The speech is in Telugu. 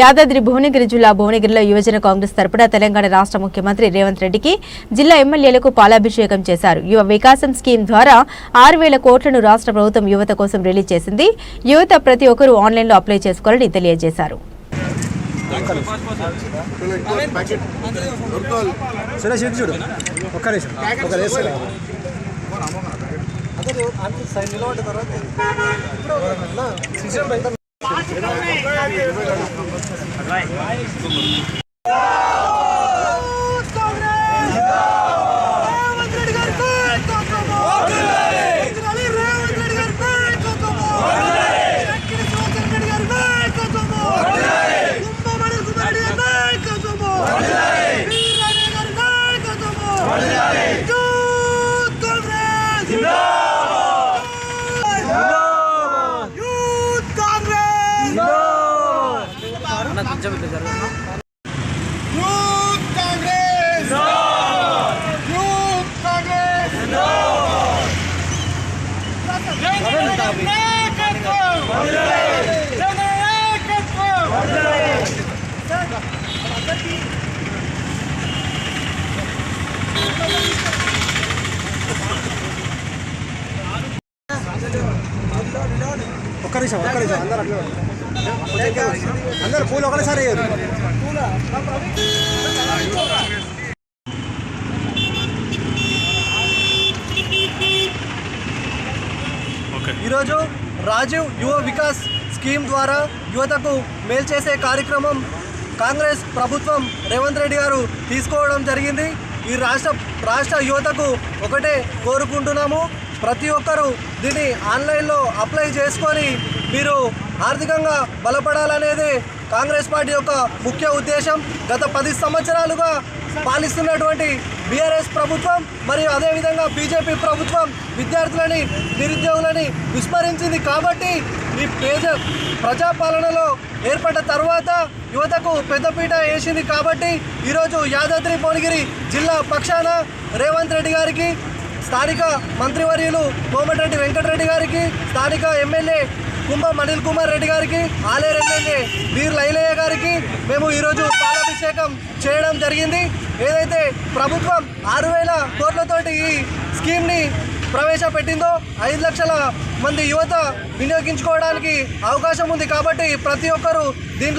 యాదాద్రి భువనగిరి జిల్లా భువనగిరిలో యువజన కాంగ్రెస్ తరపున తెలంగాణ రాష్ట్ర ముఖ్యమంత్రి రేవంత్ రెడ్డికి జిల్లా ఎమ్మెల్యేలకు పాలాభిషేకం చేశారు. యువ వికాసం స్కీమ్ ద్వారా ఆరు వేల కోట్లను రాష్ట్ర ప్రభుత్వం యువత కోసం రిలీజ్ చేసింది. యువత ప్రతి ఒక్కరూ ఆన్లైన్లో అప్లై చేసుకోవాలని తెలియజేశారు. సురేష్ ఇటు చూడు ఒక్క पांच ఒక వేసుకురా ఒక్క నిమిషం ఒక్క నిమిషం అందరు అట్లా అందరు పూలు ఒకటేసారి వేయరు. ఈరోజు రాజీవ్ యువ వికాస్ స్కీమ్ ద్వారా యువతకు మేలు చేసే కార్యక్రమం కాంగ్రెస్ ప్రభుత్వం రేవంత్ రెడ్డి గారు తీసుకోవడం జరిగింది. ఈ రాష్ట్ర రాష్ట్ర యువతకు ఒకటే కోరుకుంటున్నాము. ప్రతి ఒక్కరూ దీన్ని ఆన్లైన్లో అప్లై చేసుకొని మీరు ఆర్థికంగా బలపడాలనేది కాంగ్రెస్ పార్టీ యొక్క ముఖ్య ఉద్దేశం. గత పది సంవత్సరాలుగా పాలిస్తున్నటువంటి బీఆర్ఎస్ ప్రభుత్వం మరియు అదేవిధంగా బీజేపీ ప్రభుత్వం విద్యార్థులని నిరుద్యోగులని విస్మరించింది కాబట్టి ఈ పేజ ప్రజాపాలనలో ఏర్పడ్డ తర్వాత యువతకు పెద్దపీట వేసింది కాబట్టి ఈరోజు యాదాద్రి భువనగిరి జిల్లా పక్షాన రేవంత్ రెడ్డి గారికి స్థానిక మంత్రివర్యులు కోమటిరెడ్డి వెంకటరెడ్డి గారికి స్థానిక ఎమ్మెల్యే కుంభం అనిల్ కుమార్ రెడ్డి గారికి ఆలేరు ఎమ్మెల్యే వీర్ లైలయ్య గారికి మేము ఈరోజు పాలాభిషేకం చేయడం జరిగింది. ఏదైతే ప్రభుత్వం ఆరు వేల కోట్లతోటి ఈ స్కీమ్ని ప్రవేశపెట్టిందో ఐదు లక్షల మంది యువత వినియోగించుకోవడానికి అవకాశం ఉంది కాబట్టి ప్రతి ఒక్కరూ దీంట్లో